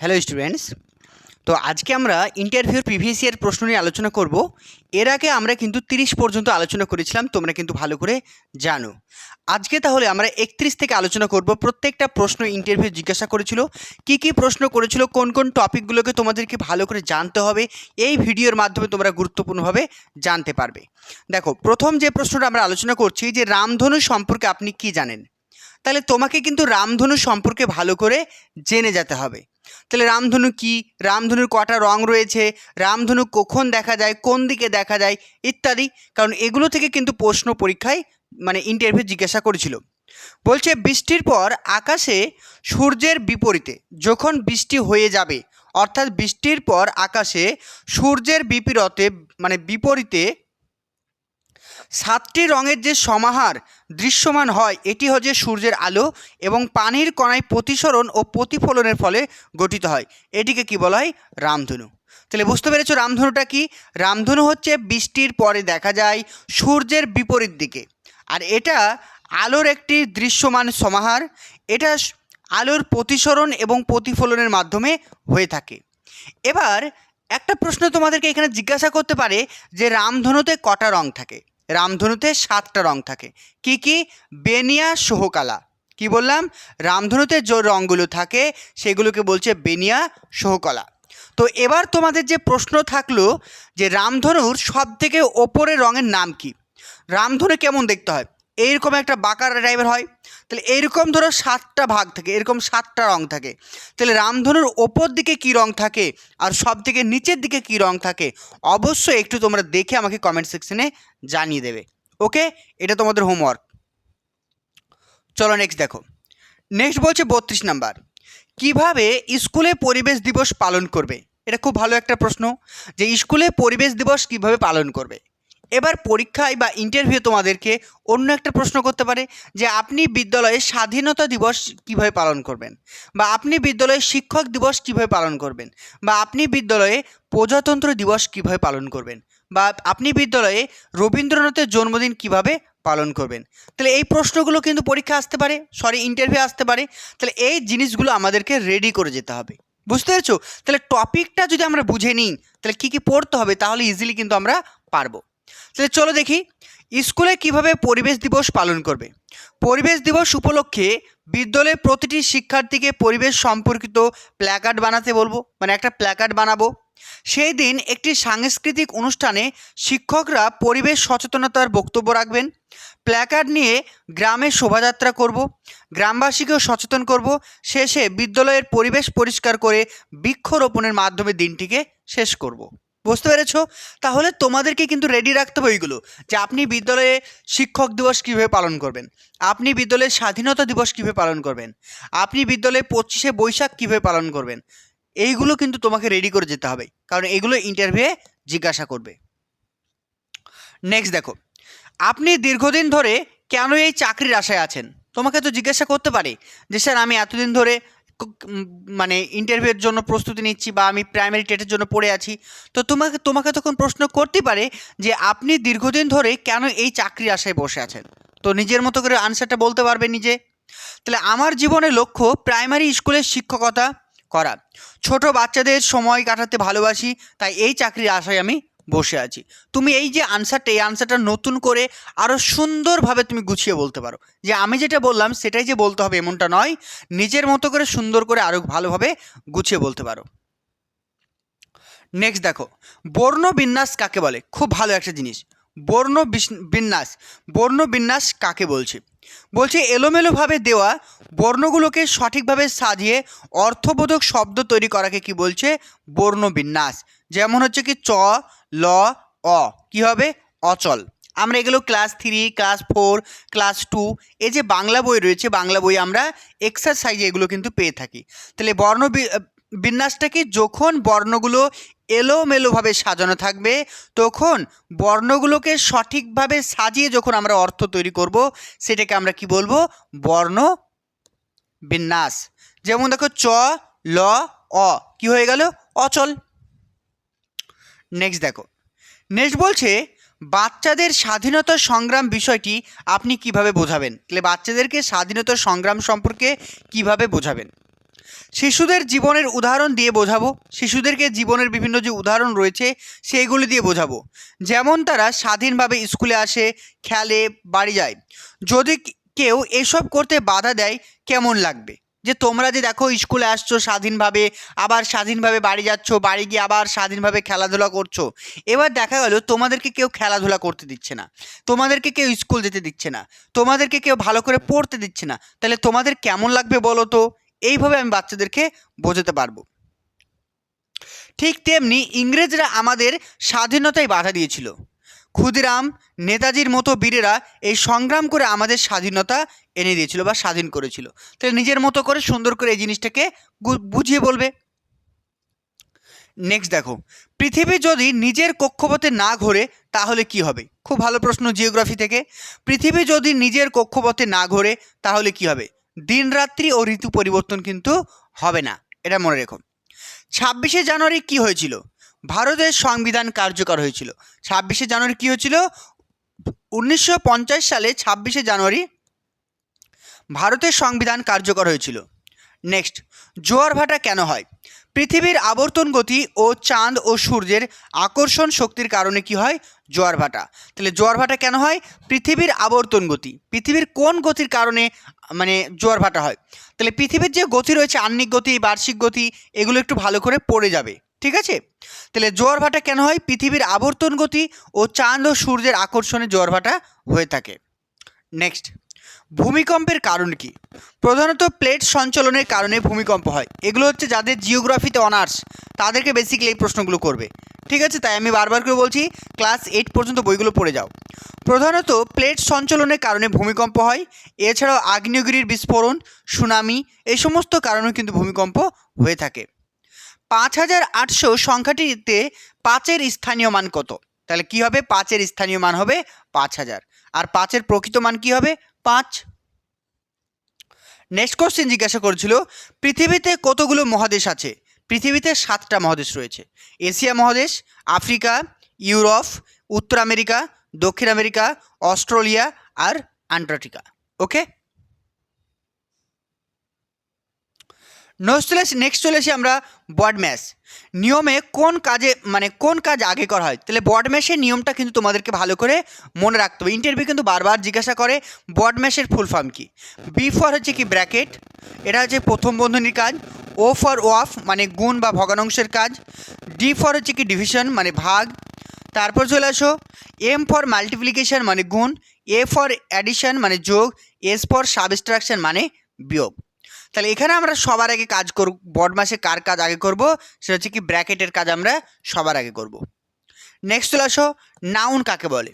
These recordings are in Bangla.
হ্যালো স্টুডেন্টস তো আজকে আমরা ইন্টারভিউর প্রিভিয়াস ইয়ার প্রশ্ন নিয়ে আলোচনা করব। এর আগে আমরা কিন্তু তিরিশ পর্যন্ত আলোচনা করেছিলাম, তোমরা কিন্তু ভালো করে জানো। আজকে তাহলে আমরা একত্রিশ থেকে আলোচনা করব। প্রত্যেকটা প্রশ্ন ইন্টারভিউ জিজ্ঞাসা করেছিল, কি কি প্রশ্ন করেছিল, কোন কোন টপিকগুলোকে তোমাদেরকে ভালো করে জানতে হবে, এই ভিডিওর মাধ্যমে তোমরা গুরুত্বপূর্ণভাবে জানতে পারবে। দেখো, প্রথম যে প্রশ্নটা আমরা আলোচনা করছি যে রামধনু সম্পর্কে আপনি কি জানেন? তাহলে তোমাকে কিন্তু রামধনু সম্পর্কে ভালো করে জেনে যেতে হবে। তাহলে রামধনু কি? রামধনুর কটা রং রয়েছে? রামধনু কখন দেখা যায়? কোন দিকে দেখা যায়? ইত্যাদি। কারণ এগুলো থেকে কিন্তু প্রশ্ন পরীক্ষায় মানে ইন্টারভিউ জিজ্ঞাসা করেছিল। বলছে, বৃষ্টির পর আকাশে সূর্যের বিপরীতে যখন বৃষ্টি হয়ে যাবে, অর্থাৎ বৃষ্টির পর আকাশে সূর্যের বিপরীতে মানে বিপরীতে সাতটি রঙের যে সমাহার দৃশ্যমান হয়, এটি হচ্ছে সূর্যের আলো এবং পানির কণায় প্রতিসরণ ও প্রতিফলনের ফলে গঠিত হয়। এটিকে কি বলা হয়? রামধনু। তাহলে বুঝতে পেরেছ রামধনুটা কি? রামধনু হচ্ছে বৃষ্টির পরে দেখা যায় সূর্যের বিপরীত দিকে। আর এটা আলোর একটি দৃশ্যমান সমাহার। এটা আলোর প্রতিসরণ এবং প্রতিফলনের মাধ্যমে হয়ে থাকে। এবার একটা প্রশ্ন তোমাদেরকে এখানে জিজ্ঞাসা করতে পারে যে রামধনুতে কটা রং থাকে? রামধনুতে সাতটা রং থাকে। কি কি? বেনিয়া সোহকালা কি বললাম? রামধনুতে যে রঙগুলো থাকে, সেগুলোকে বলছে বেনিয়া সোহকলা তো এবার তোমাদের যে প্রশ্ন থাকল যে রামধনুর সব থেকে ওপরের রঙের নাম কি? রামধনু কেমন দেখতে হয়? এইরকম একটা বাঁকার টাইপের হয়, তাহলে এইরকম ধরো সাতটা ভাগ থাকে, এরকম সাতটা রং থাকে। তাহলে রামধনুর ওপর দিকে কি রং থাকে আর সব থেকে নিচের দিকে কি রং থাকে, অবশ্যই একটু তোমরা দেখে আমাকে কমেন্ট সেকশনে জানিয়ে দেবে। ওকে এটা তোমাদের হোমওয়ার্ক চলো নেক্সট দেখো। নেক্সট বলছে বত্রিশ নাম্বার। কীভাবে স্কুলে পরিবেশ দিবস পালন করবে? এটা খুব ভালো একটা প্রশ্ন। যে স্কুলে পরিবেশ দিবস কীভাবে পালন করবে? এবার পরীক্ষায় বা ইন্টারভিউ তোমাদেরকে অন্য একটা প্রশ্ন করতে পারে যে আপনি বিদ্যালয়ে স্বাধীনতা দিবস কীভাবে পালন করবেন? বা আপনি বিদ্যালয়ে শিক্ষক দিবস কীভাবে পালন করবেন? বা আপনি বিদ্যালয়ে প্রজাতন্ত্র দিবস কীভাবে পালন করবেন? বা আপনি বিদ্যালয়ে রবীন্দ্রনাথের জন্মদিন কীভাবে পালন করবেন? তাহলে এই প্রশ্নগুলো কিন্তু পরীক্ষা আসতে পারে সরি ইন্টারভিউ আসতে পারে। তাহলে এই জিনিসগুলো আমাদেরকে রেডি করে যেতে হবে। বুঝতে পেরেছ? তাহলে টপিকটা যদি আমরা বুঝে নিই, তাহলে কী কী পড়তে হবে, তাহলে ইজিলি কিন্তু আমরা পারব। তাহলে চলো দেখি, স্কুলে কীভাবে পরিবেশ দিবস পালন করবে? পরিবেশ দিবস উপলক্ষে বিদ্যালয়ের প্রতিটি শিক্ষার্থীকে পরিবেশ সম্পর্কিত প্ল্যাকার্ড বানাতে বলব মানে একটা প্ল্যাকার্ড বানাবো। সেই দিন একটি সাংস্কৃতিক অনুষ্ঠানে শিক্ষকরা পরিবেশ সচেতনতার বক্তব্য রাখবেন। প্ল্যাকার্ড নিয়ে গ্রামে শোভাযাত্রা করব, গ্রামবাসীকেও সচেতন করব, শেষে বিদ্যালয়ের পরিবেশ পরিষ্কার করে বৃক্ষরোপণের মাধ্যমে দিনটিকে শেষ করব। বুঝতে পেরেছ? তাহলে তোমাদেরকে কিন্তু রেডি রাখতে হবে ওইগুলো, যে আপনি বিদ্যালয়ে শিক্ষক দিবস কীভাবে পালন করবেন, আপনি বিদ্যালয়ে স্বাধীনতা দিবস কীভাবে পালন করবেন, আপনি বিদ্যালয়ে পঁচিশে বৈশাখ কীভাবে পালন করবেন, এইগুলো কিন্তু তোমাকে রেডি করে যেতে হবে, কারণ এগুলো ইন্টারভিউয়ে জিজ্ঞাসা করবে। নেক্সট দেখো, আপনি দীর্ঘদিন ধরে কেন এই চাকরির আশায় আছেন? তোমাকে তো জিজ্ঞাসা করতে পারে, যে স্যার আমি এতদিন ধরে মানে ইন্টারভিউয়ের জন্য প্রস্তুতি নিচ্ছি বা আমি প্রাইমারি টেটের জন্য পড়ে আছি। তো তোমাকে তোমাকে তখন প্রশ্ন করতে পারে যে আপনি দীর্ঘদিন ধরে কেন এই চাকরির আশায় বসে আছেন? তো নিজের মতো করে আনসারটা বলতে পারবে নিজে। তাহলে আমার জীবনের লক্ষ্য প্রাইমারি স্কুলের শিক্ষকতা করা। ছোট বাচ্চাদের সময় কাটাতে ভালোবাসি, তাই এই চাকরির আশায় আমি বসে আছি। তুমি এই যে আনসারটা এই আনসারটা নতুন করে আরও সুন্দরভাবে তুমি গুছিয়ে বলতে পারো। যে আমি যেটা বললাম, সেটাই যে বলতে হবে এমনটা নয়, নিজের মতো করে সুন্দর করে আরও ভালোভাবে গুছিয়ে বলতে পারো। নেক্সট দেখো, বর্ণ বিন্যাস কাকে বলে? খুব ভালো একটা জিনিস। বর্ণ বিন্যাস। বর্ণ বিন্যাস কাকে বলছে? বলছে, এলোমেলোভাবে দেওয়া বর্ণগুলোকে সঠিকভাবে সাজিয়ে অর্থবোধক শব্দ তৈরি করাকে কি বলছে? বর্ণবিন্যাস। যেমন হচ্ছে কি, চ, ল, অ। কি হবে? অচল। আমরা এগুলো class three class four class two এই যে বাংলা বই রয়েছে, বাংলা বই আমরা এক্সারসাইজে এগুলো কিন্তু পেয়ে থাকি। তাহলে বর্ণ বিন্যাসটা কি? যখন বর্ণগুলো এলোমেলোভাবে সাজানো থাকবে। তখন বর্ণগুলোকে সঠিকভাবে সাজিয়ে যখন আমরা অর্থ তৈরি করব, সেটাকে আমরা কি বলব? বর্ণ বিন্যাস। যেমন দেখো, চ, ল, অ। কি হয়ে গেল? অচল। নেক্সট দেখো। নেক্সট বলছে, বাচ্চাদের স্বাধীনতা সংগ্রাম বিষয়টি আপনি কীভাবে বোঝাবেন? তাহলে বাচ্চাদেরকে স্বাধীনতা সংগ্রাম সম্পর্কে কীভাবে বোঝাবেন? শিশুদের জীবনের উদাহরণ দিয়ে বোঝাবো। শিশুদেরকে জীবনের বিভিন্ন যে উদাহরণ রয়েছে, সেইগুলি দিয়ে বোঝাবো। যেমন তারা স্বাধীনভাবে স্কুলে আসে, খেলে, বাড়ি যায়। যদি কেউ এসব করতে বাধা দেয়, কেমন লাগবে? যে তোমরা যে দেখো স্কুলে আসছো স্বাধীনভাবে, আবার স্বাধীনভাবে বাড়ি যাচ্ছ, বাড়ি গিয়ে আবার স্বাধীনভাবে খেলাধুলা করছ। এবার দেখা গেল তোমাদেরকে কেউ খেলাধুলা করতে দিচ্ছে না। তোমাদেরকে কেউ স্কুল যেতে দিচ্ছে না। তোমাদেরকে কেউ ভালো করে পড়তে দিচ্ছে না। তাহলে তোমাদের কেমন লাগবে বলো তো? এইভাবে আমি বাচ্চাদেরকে বোঝাতে পারব। ঠিক তেমনি ইংরেজরা আমাদের স্বাধীনতায় বাধা দিয়েছিল। ক্ষুদিরাম, নেতাজির মতো বীরেরা এই সংগ্রাম করে আমাদের স্বাধীনতা এনে দিয়েছিল বা স্বাধীন করেছিল। তাহলে নিজের মতো করে সুন্দর করে এই জিনিসটাকে বুঝিয়ে বলবে। নেক্সট দেখো, পৃথিবী যদি নিজের কক্ষপথে না ঘোরে, তাহলে কি হবে? খুব ভালো প্রশ্ন জিওগ্রাফি থেকে। পৃথিবী যদি নিজের কক্ষপথে না ঘোরে, তাহলে কি হবে? দিনরাত্রি ও ঋতু পরিবর্তন কিন্তু হবে না। এটা মনে রেখো। ছাব্বিশে জানুয়ারি কি হয়েছিল? ভারতের সংবিধান কার্যকর হয়েছিল। ছাব্বিশে জানুয়ারি কি হয়েছিল? উনিশশো পঞ্চাশ সালে ছাব্বিশে জানুয়ারি ভারতের সংবিধান কার্যকর হয়েছিল। নেক্সট, জোয়ার ভাটা কেন হয়? পৃথিবীর আবর্তন গতি ও চাঁদ ও সূর্যের আকর্ষণ শক্তির কারণে কি হয়? জোয়ার ভাটা। তাহলে জোয়ার ভাটা কেন হয়? পৃথিবীর আবর্তন গতি। পৃথিবীর কোন গতির কারণে মানে জোয়ার ভাটা হয়। তাহলে পৃথিবীর যে গতি রয়েছে, আহ্নিক গতি, বার্ষিক গতি, এগুলো একটু ভালো করে পড়ে যাবে, ঠিক আছে? তাহলে জোয়ার ভাটা কেন হয়? পৃথিবীর আবর্তন গতি ও চাঁদ ও সূর্যের আকর্ষণে জোয়ার ভাটা হয়ে থাকে। নেক্সট ভূমিকম্পের কারণ কি? প্রধানত প্লেট সঞ্চলনের কারণে ভূমিকম্প হয়। এগুলো হচ্ছে যাদের জিওগ্রাফিতে অনার্স তাদেরকে বেসিক্যালি এই প্রশ্নগুলো করবে। ঠিক আছে? তাই আমি বারবার করে বলছি ক্লাস এইট পর্যন্ত বইগুলো পড়ে যাও। প্রধানত প্লেট সঞ্চলনের কারণে ভূমিকম্প হয়। এছাড়াও আগ্নেয়গিরির বিস্ফোরণ, সুনামি, এই সমস্ত কারণেও কিন্তু ভূমিকম্প হয়ে থাকে। পাঁচ হাজার আটশো সংখ্যাটিতে পাঁচের স্থানীয় মান কত? তাহলে কি হবে? পাঁচের স্থানীয় মান হবে পাঁচ হাজার। আর পাঁচের প্রকৃত মান কি হবে? পাঁচ। নেক্সট কোশ্চেন জিজ্ঞাসা করেছিল, পৃথিবীতে কতগুলো মহাদেশ আছে? পৃথিবীতে সাতটা মহাদেশ রয়েছে। এশিয়া মহাদেশ, আফ্রিকা, ইউরোপ, উত্তর আমেরিকা দক্ষিণ আমেরিকা, অস্ট্রেলিয়া আর আন্টার্কটিকা, ওকে? আসি, নেক্সট চলে আসি আমরা বড ম্যাশ। নিয়মে কোন কাজে মানে কোন কাজ আগে করা হয়? তাহলে বড ম্যাশের নিয়মটা কিন্তু তোমাদেরকে ভালো করে মনে রাখতে হবে। ইন্টারভিউ কিন্তু বারবার জিজ্ঞাসা করে, বড ম্যাশের ফুল ফর্ম কি? বি ফর হচ্ছে কি ব্র্যাকেট, এটা হচ্ছে প্রথম বন্ধনীর কাজ। ও ফর ওয়াফ মানে গুণ বা ভগ্নাংশের কাজ। ডি ফর হচ্ছে কি ডিভিশন মানে ভাগ। তারপর চলে আসো। এম ফর মাল্টিপ্লিকেশন মানে গুণ এ ফর অ্যাডিশন মানে যোগ এস ফর সাবস্ট্রাকশন মানে বিয়োগ। তাহলে এখানে আমরা সবার আগে কাজ করব বড মাসে কার কাজ আগে করব, সেটা হচ্ছে কি ব্র্যাকেটের কাজ আমরা সবার আগে করব। নেক্সট চলে আসো নাউন কাকে বলে?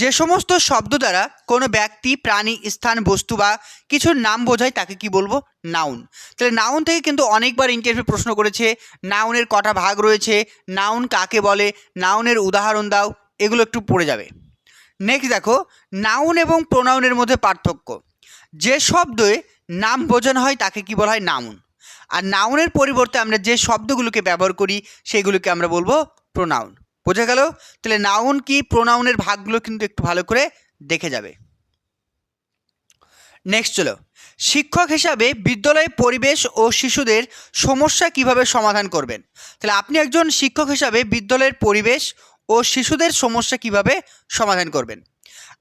যে সমস্ত শব্দ দ্বারা কোনো ব্যক্তি, প্রাণী, স্থান, বস্তু বা কিছুর নাম বোঝায় তাকে কি বলব? নাউন তাহলে নাউন থেকে কিন্তু অনেকবার ইন্টারভিউ প্রশ্ন করেছে নাউনের কটা ভাগ রয়েছে নাউন কাকে বলে নাউনের উদাহরণ দাও, এগুলো একটু পড়ে যাবে। নেক্সট দেখো নাউন এবং প্রোনাউনের মধ্যে পার্থক্য। যে শব্দে নাম বোঝানো হয় তাকে কি বলা হয়? নাউন আর নাউনের পরিবর্তে আমরা যে শব্দগুলোকে ব্যবহার করি, সেগুলোকে আমরা বলব প্রোনাউন বোঝা গেল? তাহলে নাউন কি? প্রোনাউনের ভাগগুলো কিন্তু একটু ভালো করে দেখে যাবে। নেক্সট চলো। শিক্ষক হিসাবে বিদ্যালয়ে পরিবেশ ও শিশুদের সমস্যা কীভাবে সমাধান করবেন? তাহলে আপনি একজন শিক্ষক হিসাবে বিদ্যালয়ের পরিবেশ ও শিশুদের সমস্যা কীভাবে সমাধান করবেন?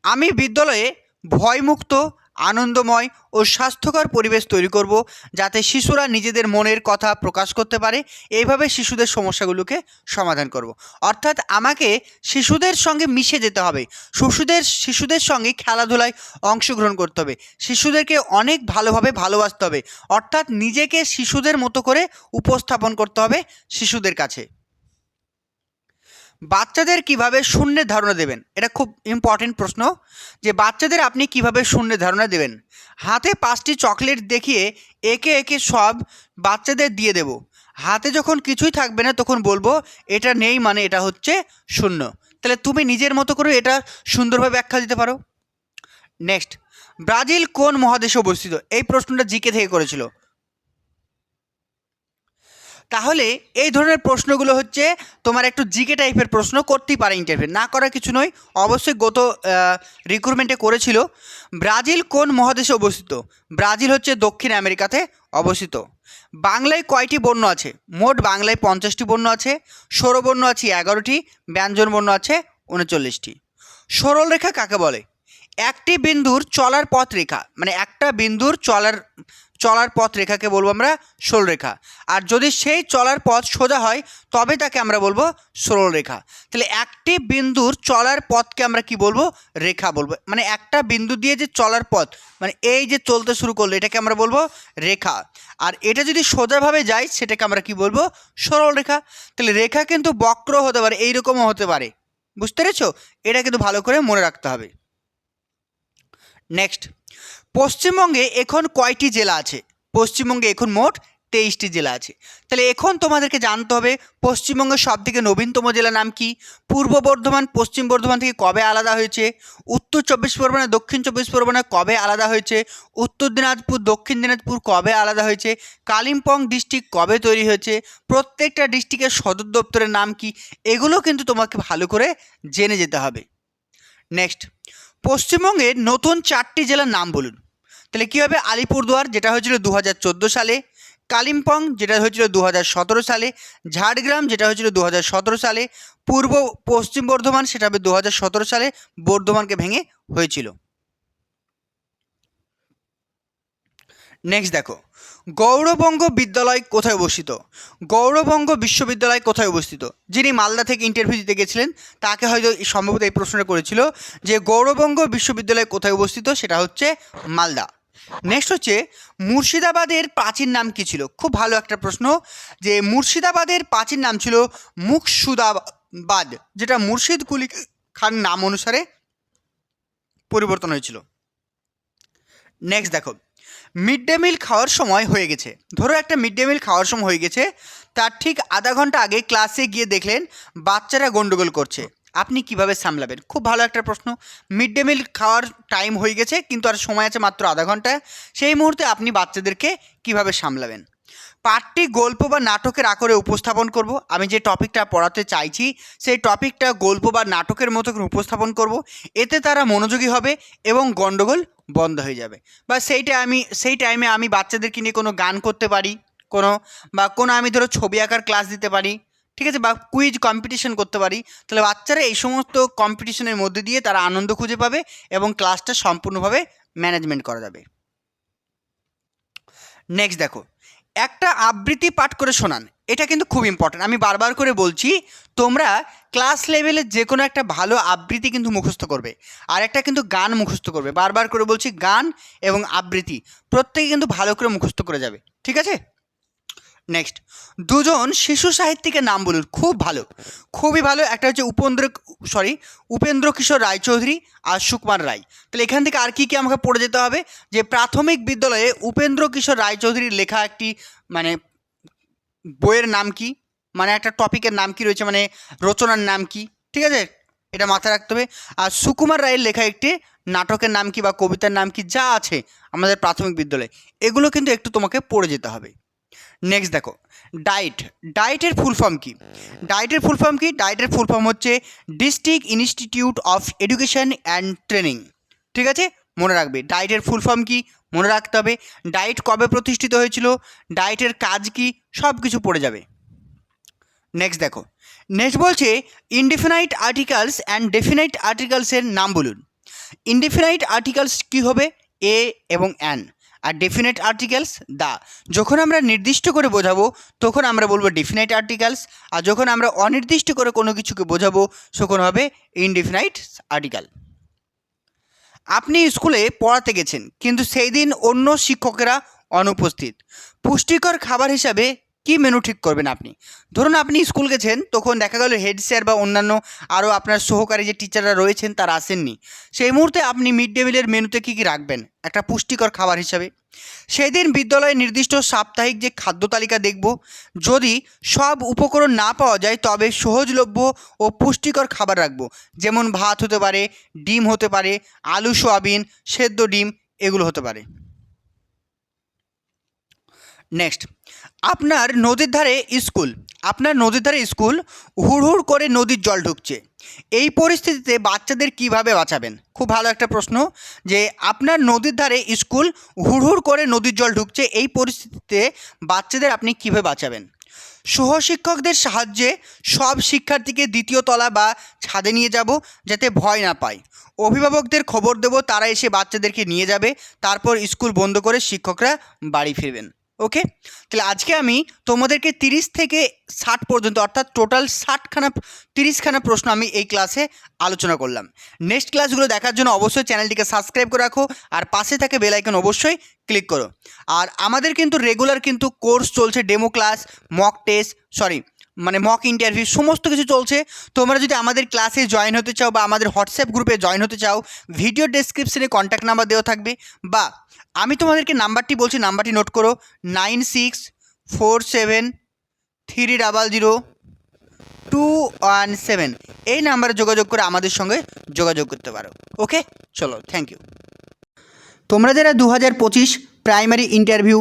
আমি বিদ্যালয়ে ভয়মুক্ত আনন্দময় ও স্বাস্থ্যকর পরিবেশ তৈরি করব যাতে শিশুরা নিজেদের মনের কথা প্রকাশ করতে পারে। এইভাবে শিশুদের সমস্যাগুলোকে সমাধান করব। অর্থাৎ আমাকে শিশুদের সঙ্গে মিশে যেতে হবে। শিশুদের শিশুদের সঙ্গে খেলাধুলায় অংশগ্রহণ করতে হবে। শিশুদেরকে অনেক ভালোভাবে ভালোবাসতে হবে। অর্থাৎ নিজেকে শিশুদের মতো করে উপস্থাপন করতে হবে শিশুদের কাছে। বাচ্চাদের কীভাবে শূন্যের ধারণা দেবেন? এটা খুব ইম্পর্টেন্ট প্রশ্ন যে বাচ্চাদের আপনি কীভাবে শূন্যের ধারণা দেবেন? হাতে পাঁচটি চকলেট দেখিয়ে একে একে সব বাচ্চাদের দিয়ে দেব। হাতে যখন কিছুই থাকবে না তখন বলব, এটা নেই মানে এটা হচ্ছে শূন্য। তাহলে তুমি নিজের মতো করে এটা সুন্দরভাবে ব্যাখ্যা দিতে পারো। নেক্সট ব্রাজিল কোন মহাদেশে অবস্থিত? এই প্রশ্নটা জিকে থেকে করেছিল। তাহলে এই ধরনের প্রশ্নগুলো হচ্ছে তোমার একটু জিকে টাইপের প্রশ্ন করতেই পারে ইন্টারভিউ না করার কিছু নয়, অবশ্যই গত রিক্রুটমেন্টে করেছিল। ব্রাজিল কোন মহাদেশে অবস্থিত? ব্রাজিল হচ্ছে দক্ষিণ আমেরিকাতে অবস্থিত। বাংলায় কয়টি বর্ণ আছে? মোট বাংলায় পঞ্চাশটি বর্ণ আছে, স্বরবর্ণ আছে এগারোটি, ব্যঞ্জন বর্ণ আছে উনচল্লিশটি। সরল রেখা কাকে বলে? একটি বিন্দুর চলার পথ রেখা মানে একটা বিন্দুর চলার চলার পথ রেখাকে বলব আমরা সরল রেখা। আর যদি সেই চলার পথ সোজা হয়, তবে তাকে আমরা বলব সরল রেখা। তাহলে একটি বিন্দুর চলার পথকে আমরা কি বলব? রেখা বলব। মানে একটা বিন্দু দিয়ে যে চলার পথ মানে এই যে চলতে শুরু করল, এটাকে আমরা বলব রেখা। আর এটা যদি সোজাভাবে যায়, সেটাকে আমরা কি বলব? সরল রেখা। তাহলে রেখা কিন্তু বক্র হতে পারে, এইরকমও হতে পারে। বুঝতে পেরেছ? এটা কিন্তু ভালো করে মনে রাখতে হবে। নেক্সট পশ্চিমবঙ্গে এখন কয়টি জেলা আছে? পশ্চিমবঙ্গে এখন মোট তেইশটি জেলা আছে। তাহলে এখন তোমাদেরকে জানতে হবে, পশ্চিমবঙ্গের সবথেকে নবীনতম জেলার নাম কি? পূর্ব বর্ধমান, পশ্চিম বর্ধমান থেকে কবে আলাদা হয়েছে? উত্তর চব্বিশ পরগনা, দক্ষিণ চব্বিশ পরগনা কবে আলাদা হয়েছে? উত্তর দিনাজপুর, দক্ষিণ দিনাজপুর কবে আলাদা হয়েছে? কালিম্পং ডিস্ট্রিক্ট কবে তৈরি হয়েছে? প্রত্যেকটা ডিস্ট্রিক্টের সদর দপ্তরের নাম কি? এগুলো কিন্তু তোমাকে ভালো করে জেনে যেতে হবে। নেক্সট পশ্চিমবঙ্গের নতুন চারটি জেলার নাম বলুন। তাহলে কী হবে? আলিপুরদুয়ার, যেটা হয়েছিল দু হাজার চোদ্দ সালে, কালিম্পং, যেটা হয়েছিল দু হাজার সতেরো সালে, ঝাড়গ্রাম, যেটা হয়েছিল দু হাজার সতেরো সালে, পূর্ব পশ্চিম বর্ধমান, সেটা হবে দু হাজার সতেরো সালে, বর্ধমানকে ভেঙে হয়েছিল। নেক্সট দেখো। গৌরবঙ্গ বিদ্যালয় কোথায় অবস্থিত? গৌরবঙ্গ বিশ্ববিদ্যালয় কোথায় অবস্থিত? যিনি মালদা থেকে ইন্টারভিউ দিতে গেছিলেন, তাকে হয়তো সম্ভবত এই প্রশ্নটা করেছিল যে গৌরবঙ্গ বিশ্ববিদ্যালয় কোথায় অবস্থিত? সেটা হচ্ছে মালদা। নেক্সট হচ্ছে মুর্শিদাবাদের প্রাচীন নাম কী ছিল? খুব ভালো একটা প্রশ্ন যে মুর্শিদাবাদের প্রাচীন নাম ছিল মুকসুদাবাদ, যেটা মুর্শিদ কুলি খান নাম অনুসারে পরিবর্তন হয়েছিল। নেক্সট দেখো মিড ডে মিল খাওয়ার সময় হয়ে গেছে। ধরো একটা মিড ডে মিল খাওয়ার সময় হয়ে গেছে, তার ঠিক আধা ঘণ্টা আগে ক্লাসে গিয়ে দেখলেন বাচ্চারা গন্ডগোল করছে। আপনি কীভাবে সামলাবেন? খুব ভালো একটা প্রশ্ন। মিড ডে মিল খাওয়ার টাইম হয়ে গেছে, কিন্তু আর সময় আছে মাত্র আধা ঘণ্টা সেই মুহূর্তে আপনি বাচ্চাদেরকে কীভাবে সামলাবেন? পাঠটি গল্প বা নাটকের আকারে উপস্থাপন করব। আমি যে টপিকটা পড়াতে চাইছি, সেই টপিকটা গল্প বা নাটকের মতো করে উপস্থাপন করব। এতে তারা মনোযোগী হবে এবং গণ্ডগোল বন্ধ হয়ে যাবে। বা সেইটা আমি, সেই টাইমে আমি বাচ্চাদেরকে নিয়ে কোনো গান করতে পারি, কোনো, বা কোনো আমি ধরো ছবি আঁকার ক্লাস দিতে পারি। ঠিক আছে, বা কুইজ কম্পিটিশন করতে পারি। তাহলে বাচ্চারা এই সমস্ত কম্পিটিশনের মধ্যে দিয়ে তারা আনন্দ খুঁজে পাবে এবং ক্লাসটা সম্পূর্ণভাবে ম্যানেজমেন্ট করা যাবে। নেক্সট দেখো, একটা আবৃত্তি পাঠ করে শোনান। এটা কিন্তু খুব ইম্পর্ট্যান্ট আমি বারবার করে বলছি, তোমরা ক্লাস লেভেলে যে কোনো একটা ভালো আবৃত্তি কিন্তু মুখস্থ করবে। আর একটা কিন্তু গান মুখস্থ করবে। বারবার করে বলছি গান এবং আবৃত্তি, প্রত্যেকে কিন্তু ভালো করে মুখস্থ করে যাবে। ঠিক আছে? নেক্সট দুজন শিশু সাহিত্যিকের নাম বলুন। খুব ভালো। খুবই ভালো। একটা হচ্ছে উপেন্দ্র সরি উপেন্দ্র কিশোর রায়চৌধুরী আর সুকুমার রায়। তাহলে এখান থেকে আর কী কী আমাকে পড়ে যেতে হবে? যে প্রাথমিক বিদ্যালয়ে উপেন্দ্র কিশোর রায়চৌধুরীর লেখা একটি মানে বইয়ের নাম কি? মানে একটা টপিকের নাম কি রয়েছে? মানে রচনার নাম কি? ঠিক আছে? এটা মাথায় রাখতে হবে। আর সুকুমার রায়ের লেখা একটি নাটকের নাম কি বা কবিতার নাম কি? যা আছে আমাদের প্রাথমিক বিদ্যালয়ে। এগুলো কিন্তু একটু তোমাকে পড়ে যেতে হবে। নেক্সট দেখো ডায়েট ডায়েটের ফুল ফর্ম কি? ডায়েটের ফুল ফর্ম কি? ডায়েটের ফুল ফর্ম হচ্ছে district institute of education and training ঠিক আছে? মনে রাখবে ডায়েটের ফুল ফর্ম কি? মনে রাখতে হবে ডায়েট কবে প্রতিষ্ঠিত হয়েছিল? ডায়েটের কাজ কি? সব কিছু পড়ে যাবে। নেক্সট দেখো নেক্সট বলছে ইনডিফিনাইট আর্টিকেলস অ্যান্ড ডেফিনাইট আর্টিকেলসের নাম বলুন। ইনডিফিনাইট আর্টিকেলস কি হবে? এ এবং অ্যান আর ডেফিনেট আর্টিকেলস দা যখন আমরা নির্দিষ্ট করে বোঝাবো, তখন আমরা বলব ডেফিনাইট আর্টিকেলস আর যখন আমরা অনির্দিষ্ট করে কোনো কিছুকে বোঝাবো, তখন হবে ইনডিফিনাইট আর্টিকেল আপনি স্কুলে পড়াতে গেছেন, কিন্তু সেই দিন অন্য শিক্ষকেরা অনুপস্থিত। পুষ্টিকর খাবার হিসাবে কী মেনু ঠিক করবেন আপনি? ধরুন আপনি স্কুল গেছেন, তখন দেখা গেল হেড স্যার বা অন্যান্য আরও আপনার সহকারী যে টিচাররা রয়েছেন, তারা আসেননি। সেই মুহূর্তে আপনি মিড ডে মিলের মেনুতে কী কী রাখবেন? একটা পুষ্টিকর খাবার হিসাবে। সেই দিন বিদ্যালয়ে নির্দিষ্ট সাপ্তাহিক যে খাদ্য তালিকা দেখব, যদি সব উপকরণ না পাওয়া যায়, তবে সহজলভ্য ও পুষ্টিকর খাবার রাখব। যেমন ভাত হতে পারে, ডিম হতে পারে, আলু, সোয়াবিন, সেদ্ধ ডিম, এগুলো হতে পারে। নেক্সট আপনার নদীর ধারে স্কুল, আপনার নদীর ধারে স্কুল, হুড়হুড় করে নদীর জল ঢুকছে। এই পরিস্থিতিতে বাচ্চাদের কীভাবে বাঁচাবেন? খুব ভালো একটা প্রশ্ন যে আপনার নদীর ধারে স্কুল, হুড়হুড় করে নদীর জল ঢুকছে, এই পরিস্থিতিতে বাচ্চাদের আপনি কীভাবে বাঁচাবেন? সহশিক্ষকদের সাহায্যে সব শিক্ষার্থীকে দ্বিতীয় তলা বা ছাদে নিয়ে যাব যাতে ভয় না পায়। অভিভাবকদের খবর দেব, তারা এসে বাচ্চাদেরকে নিয়ে যাবে, তারপর স্কুল বন্ধ করে শিক্ষকরা বাড়ি ফিরবেন। ওকে তাহলে আজকে আমি তোমাদেরকে তিরিশ থেকে ষাট পর্যন্ত, অর্থাৎ টোটাল ষাটখানা, তিরিশখানা প্রশ্ন আমি এই ক্লাসে আলোচনা করলাম। নেক্সট ক্লাসগুলো দেখার জন্য অবশ্যই চ্যানেলটিকে সাবস্ক্রাইব করে রাখো আর পাশে থাকে বেল আইকন অবশ্যই ক্লিক করো। আর আমাদের কিন্তু রেগুলার কিন্তু কোর্স চলছে demo class mock test sorry মানে মক ইন্টারভিউ সমস্ত কিছু চলছে। তোমরা যদি আমাদের ক্লাসে জয়েন হতে চাও বা আমাদের হোয়াটসঅ্যাপ গ্রুপে জয়েন হতে চাও ভিডিও ডেসক্রিপশনে কন্ট্যাক্ট নাম্বার দেওয়া থাকবে বা আমি তোমাদেরকে নাম্বারটি বলছি, নাম্বারটি নোট করো nine six four seven three double zero two one seven এই নাম্বারে যোগাযোগ করে আমাদের সঙ্গে যোগাযোগ করতে পারো। ওকে চলো থ্যাংক ইউ তোমরা যারা দু হাজার পঁচিশ প্রাইমারি ইন্টারভিউ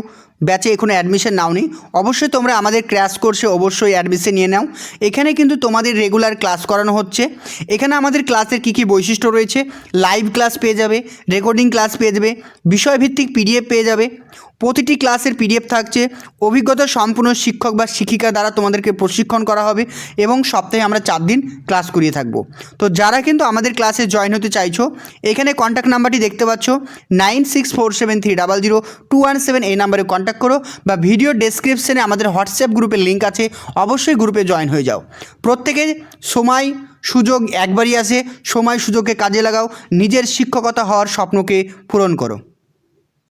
ব্যাচে এখনও অ্যাডমিশন নাওনি। অবশ্যই তোমরা আমাদের ক্র্যাশ কোর্সে অবশ্যই অ্যাডমিশন নিয়ে নাও। এখানে কিন্তু তোমাদের রেগুলার ক্লাস করানো হচ্ছে। এখানে আমাদের ক্লাসের কী কী বৈশিষ্ট্য রয়েছে? লাইভ ক্লাস পেয়ে যাবে রেকর্ডিং ক্লাস পেয়ে যাবে, বিষয়ভিত্তিক পিডিএফ পেয়ে যাবে, প্রতিটি ক্লাসের পিডিএফ থাকছে। অভিজ্ঞতা সম্পূর্ণ শিক্ষক বা শিক্ষিকা দ্বারা তোমাদেরকে প্রশিক্ষণ করা হবে এবং সপ্তাহে আমরা চার দিন ক্লাস করিয়ে থাকব। তো যারা কিন্তু আমাদের ক্লাসে জয়েন হতে চাইছো, এখানে কন্ট্যাক্ট নাম্বারটি দেখতে পাচ্ছ nine six four seven three double zero two one seven এই নাম্বারে কন্ট্যাক্ট করো বা ভিডিও ডেসক্রিপশানে আমাদের হোয়াটসঅ্যাপ গ্রুপের লিঙ্ক আছে, অবশ্যই গ্রুপে জয়েন হয়ে যাও। প্রত্যেকের সময়, সুযোগ একবারই আসে, সময়, সুযোগকে কাজে লাগাও, নিজের শিক্ষকতা হওয়ার স্বপ্নকে পূরণ করো।